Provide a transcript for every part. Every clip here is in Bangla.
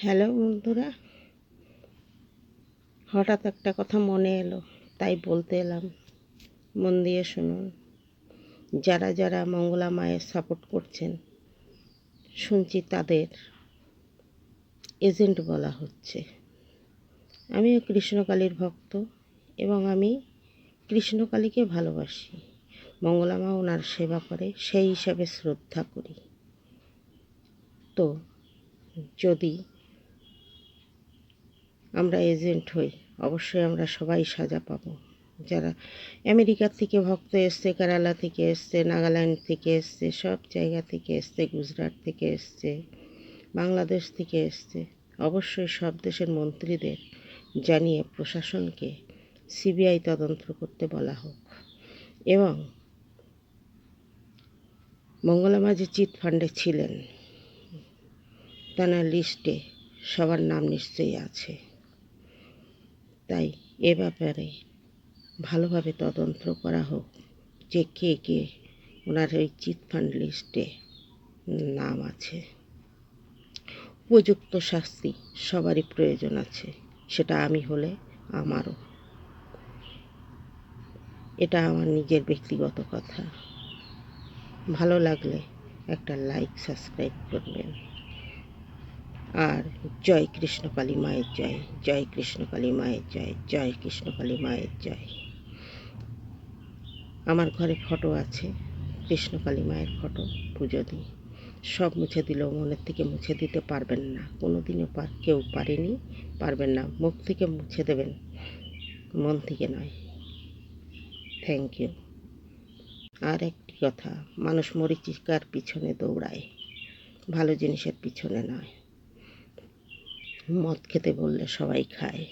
হ্যালো বন্ধুরা। হঠাৎ একটা কথা মনে এলো, তাই বলতে এলাম, মন দিয়ে শুনুন। যারা যারা মঙ্গলা মায়ের সাপোর্ট করছেন, শুনছি তাদের এজেন্ট বলা হচ্ছে। আমিও কৃষ্ণকালীর ভক্ত এবং আমি কৃষ্ণকালীকে ভালোবাসি। মঙ্গলা মা ওনার সেবা করে, সেই হিসাবে শ্রদ্ধা করি। তো যদি আমরা এজেন্ট হই, অবশ্যই আমরা সবাই সাজা পাবো। যারা আমেরিকার থেকে ভক্ত এসছে, কেরালা থেকে এসছে, নাগাল্যান্ড থেকে এসছে, সব জায়গা থেকে এসছে, গুজরাট থেকে এসছে, বাংলাদেশ থেকে এসছে, অবশ্যই সব দেশের মন্ত্রীদের জানিয়ে প্রশাসনকে সিবিআই তদন্ত করতে বলা হোক। এবং মঙ্গলামা যে চিট ফান্ডে ছিলেন, তার লিস্টে সবার নাম নিশ্চয়ই আছে। তাই এ ব্যাপারে ভালোভাবে তদন্ত করা হোক। যে কে কে ওনার ওই চিট ফান্ড লিস্টে নাম আছে। উপযুক্ত শাস্তি সবারই প্রয়োজন আছে, সেটা আমি হলে আমারও। এটা আমার নিজের ব্যক্তিগত কথা। ভালো লাগলে একটা লাইক, সাবস্ক্রাইব করবেন। আর কৃষ্ণ কালী মায়ের জয় জয় কৃষ্ণ কালী মায়ের জয় জয় কৃষ্ণ কালী মায়ের জয়। আমার ঘরে ফটো আছে কৃষ্ণকালী মায়ের ফটো, পুজো দিই। সব মুছে দিলেও মনের থেকে মুছে দিতে পারবেন না। কোনো দিনও কেউ পারেনি, পারবেন না। মুখ থেকে মুছে দেবেন, মন থেকে নয়। থ্যাংক ইউ আর একটি কথা, মানুষ মরিচিকার পিছনে দৌড়ায়। ভালো জিনিসের পিছনে নয়। মদ খেতে বললে সবাই খায়।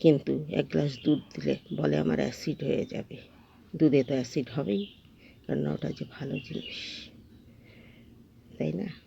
কিন্তু এক গ্লাস দুধ দিলে বলে আমার অ্যাসিড হয়ে যাবে। দুধে তো অ্যাসিড হবেই, কারণ ওটা যে ভালো জিনিস। তাই না?